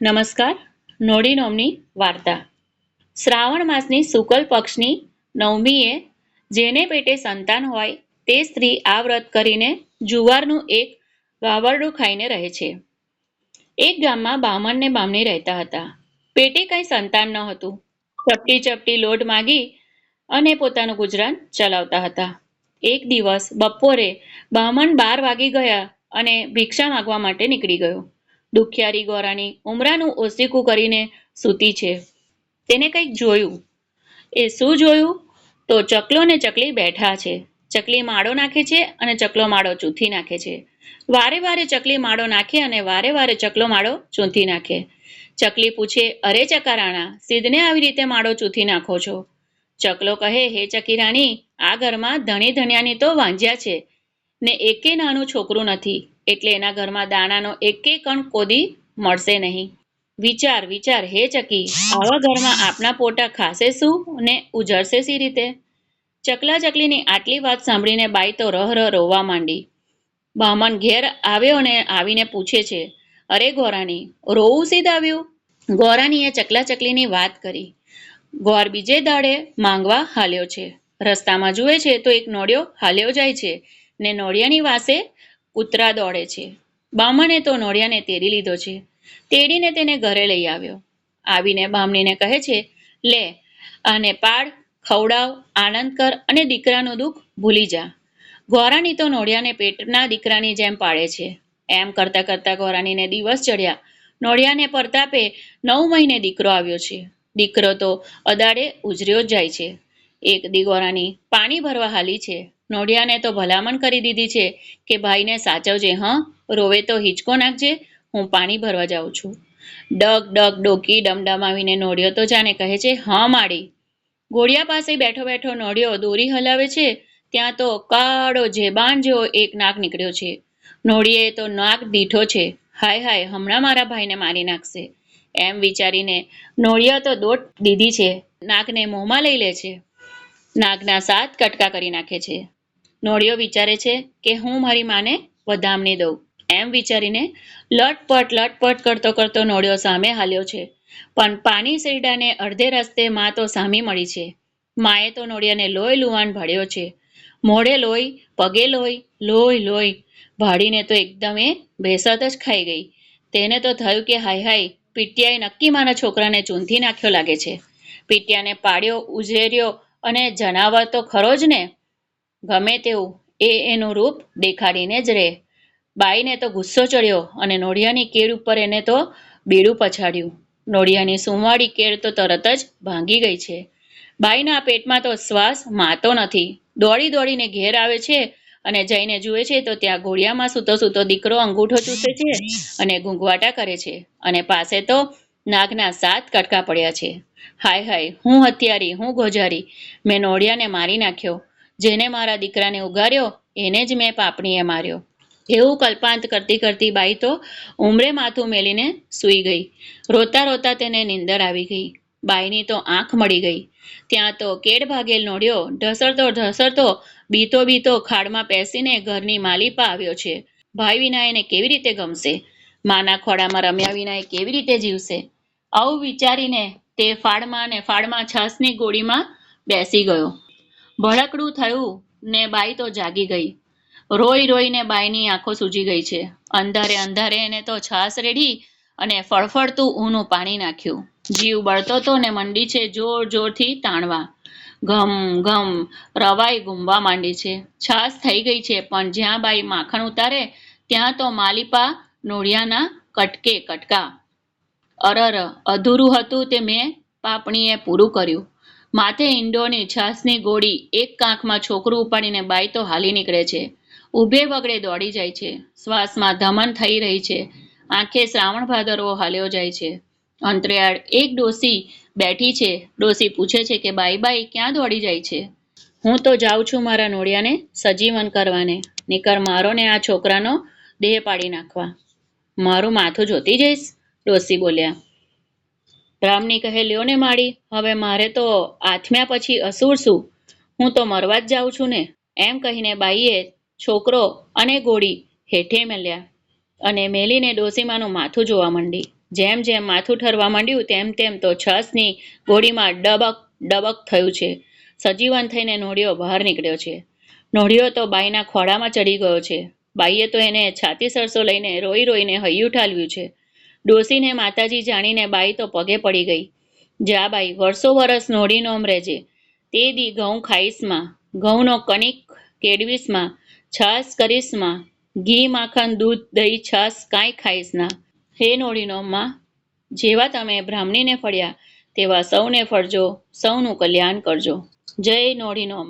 નમસ્કાર, નોડી નોમની વાર્તા. શ્રાવણ માસની શુકલ પક્ષની નવમીએ જેને પેટે સંતાન હોય તે સ્ત્રી આ વ્રત કરીને જુવારનું એક વાવરડું ખાઈને રહે છે. એક ગામમાં બામણ બામણી રહેતા હતા. પેટે કંઈ સંતાન ન હતું. ચપટી ચપટી લોટ માગી અને પોતાનું ગુજરાન ચલાવતા હતા. એક દિવસ બપોરે બામણ બાર વાગી ગયા અને ભિક્ષા માગવા માટે નીકળી ગયો. દુખિયારી ગોરાણી ઉમરાનું ઓસીકું કરીને સૂતી છે. તેને કંઈક જોયું. એ શું જોયું? તો ચકલો ને ચકલી બેઠા છે. ચકલી માળો નાખે છે અને ચકલો માળો ચૂંથી નાખે છે. વારે વારે ચકલી માળો નાખે અને વારે વારે ચકલો માળો ચૂંથી નાખે. ચકલી પૂછે, અરે ચકારાણા સિદ્ધને આવી રીતે માળો ચૂંથી નાખો છો? ચકલો કહે, હે ચકી રાણી, આ ઘરમાં ધણી ધણિયાની તો વાંજ્યા છે. ને એકે નાનું છોકરું નથી, એટલે એના ઘરમાં દાણાનો એકે કણ કોદી મળશે નહીં. વિચાર વિચાર, હે ચકી, આવા ઘરમાં આપના પોટા ખાશે શું ને ઉજળશે સી રીતે? ચકલા ચકલીની આટલી વાત સાંભળીને બાઈ તો રહ રોવા માંડી. બામણ ઘેર આવ્યો ને આવીને પૂછે છે, અરે ગોરાણી, રોવું સીધ આવ્યું ગોરાણીએ ચકલા ચકલીની વાત કરી. ગોર બીજે દાડે માંગવા હાલ્યો છે. રસ્તામાં જુએ છે તો એક નોડિયો હાલ્યો જાય છે. ને નોળિયાની વાસે કૂતરા દોડે છે. બામણે તો નોળિયાને તેડી લીધો છે. તેડીને તેને ઘરે લઈ આવ્યો. આવીને બામણીને કહે છે, લે, આને પાડ ખવડાવ, આનંદ કર અને દીકરાનું દુઃખ ભૂલી જા. ગોરાણી તો નોળિયાને પેટના દીકરાની જેમ પાડે છે. એમ કરતા કરતા ગોરાણીને દિવસ ચડ્યા. નોળિયાને પરતાપે નવ મહિને દીકરો આવ્યો છે. દીકરો તો અદાડે ઉજર્યો જ જાય છે. એક દી ગોરાણી પાણી ભરવા હાલી છે. નોળિયાને તો ભલામણ કરી દીધી છે કે ભાઈને સાચવજે, હં? રોવે તો હિંચકો નાખજે, હું પાણી ભરવા જાઉં છું. ડગ ડગ, ડોકી ડમડમાવીને નોડિયો તો જાણે કહે છે, હા, માડી. ઘોડિયા પાસે બેઠો બેઠો નોડિયો દોરી હલાવે છે, ત્યાં તો કાળો જેબાન જેવો એક નાક નીકળ્યો છે. નોળિયે તો નાક દીઠો છે. હાય હાય, હમણાં મારા ભાઈને મારી નાખશે. એમ વિચારીને નોળિયા તો દોટ દીધી છે, નાકને મોંમાં લઈ લે છે. નાગના સાત કટકા કરી નાખે છે. નોળિયો વિચારે છે કે હું મારી માને વધામણી દઉં. એમ વિચારીને લટપટ લટપટ કરતો કરતો નોળિયો સામે હાલ્યો છે. પણ પાણી શેરડાને અડધે રસ્તે માં તો સામી મળી છે. માએ તો નોળિયાને લોહી લુવાણ ભળ્યો છે. મોઢે લોહી, પગે લોહી લોહી લોહી ભાડીને તો એકદમ એ બેસત જ ખાઈ ગઈ. તેને તો થયું કે હાય હાય, પીટિયાએ નક્કી મારા છોકરાને ચૂંથી નાખ્યો લાગે છે. પીટિયાને પાડ્યો ઉજેર્યો અને જનાવર તો ખરો જ ને? ગમે તેવું એ એનું રૂપ દેખાડીને જ રહે. બાઈને તો ગુસ્સો ચડ્યો અને નોળિયાની કેળ ઉપર એને તો બેડું પછાડ્યું. નોળિયાની સુંવાળી કેળ તો તરત જ ભાંગી ગઈ છે. બાઈના પેટમાં તો શ્વાસ માતો નથી. દોડી દોડીને ઘેર આવે છે અને જઈને જુએ છે તો ત્યાં ઘોડિયામાં સૂતો સૂતો દીકરો અંગૂઠો ચૂસે છે અને ઘૂંઘવાટા કરે છે અને પાસે તો નાગના સાત કટકા પડ્યા છે. હાય હાય, હું હથિયારી, હું ગોજારી. મેં નોળિયાને મારી નાખ્યો. જેને મારા દીકરાને ઉગાર્યો એને જ મેં પાપણીએ માર્યો. એવું કલ્પાંત કરતી કરતી બાઈ તો ઉમરે માથું મેલીને સૂઈ ગઈ. રોતા રોતા તેને નીંદર આવી ગઈ. બાઈની તો આંખ મળી ગઈ. ત્યાં તો કેડ ભાગેલ નોડ્યો ઢસરતો ઢસરતો બીતો બીતો ખાડમાં પેસીને ઘરની માલિપા આવ્યો છે. ભાઈ વિના એને કેવી રીતે ગમશે? માના ખોડામાં રમ્યા વિના એ કેવી રીતે જીવશે? આવું વિચારીને તે ફાળમાં ને ફાળમાં છાસની ગોળીમાં બેસી ગયો. ભડકડું થયું ને બાઈ તો જાગી ગઈ. રોઈ રોઈને બાઈની આંખો સૂજી ગઈ છે. અંધારે અંધારે એને તો છાસ રેડી અને ફળફળતું ઊનું પાણી નાખ્યું. જીવ બળતો તો ને મંડી છે જોર જોરથી તાણવા. ઘમ ઘમ રવાઈ ગુમવા માંડી છે. છાસ થઈ ગઈ છે પણ જ્યાં બાઈ માખણ ઉતારે ત્યાં તો માલિપા નોળિયાના કટકે કટકા. અરર, અધૂરું હતું તે મેં પાપણીએ પૂરું કર્યું. માથે ઈંડોની છાસની ગોળી, એક કાંખમાં છોકરું ઉપાડીને બાઈ તો હાલી નીકળે છે. ઊભે વગડે દોડી જાય છે. શ્વાસમાં ધમન થઈ રહી છે. આંખે શ્રાવણ ભાદરવો હાલ્યો જાય છે. અંતરિયાળ એક ડોસી બેઠી છે. ડોસી પૂછે છે કે, બાઈ બાઈ, ક્યાં દોડી જાય છે? હું તો જાઉં છું મારા નોળિયાને સજીવન કરવાને. નીકર મારો ને આ છોકરાનો દેહ પાડી નાખવા. મારું માથું જોતી જઈશ? ડોસી બોલ્યા. રામની કહે લ્યો ને માળી હવે મારે તો આથમ્યા પછી અસુર શું? હું તો મરવા જ જાઉં છું ને. એમ કહીને બાઈએ છોકરો અને ગોળી હેઠે મેલ્યા અને મેલીને ડોસીમાનું માથું જોવા માંડી. જેમ જેમ માથું ઠરવા માંડ્યું, તેમ તેમ તો છસની ગોળીમાં ડબક ડબક થયું છે. સજીવન થઈને નોળિયો બહાર નીકળ્યો છે. નોળિયો તો બાઈના ખોળામાં ચડી ગયો છે. બાઈએ તો એને છાતી સરસો લઈને રોઈ રોઈને હૈયું ઠાલવ્યું છે. ડોસીને માતાજી જાણીને બાઈ તો પગે પડી ગઈ. જા બાઈ, વર્ષો વરસ નોડી નોમ રહેજે. તે દી ઘઉં ખાઈશમાં, ઘઉંનો કણિક કેડવીશમાં છાશ કરીશમાં, ઘી માખણ, દૂધ, દહીં, છાશ કાંઈ ખાઈશ ના હે નોડી નોમમાં, જેવા તમે બ્રાહ્મણીને ફળ્યા, તેવા સૌને ફળજો, સૌનું કલ્યાણ કરજો. જય નોડી નોમ.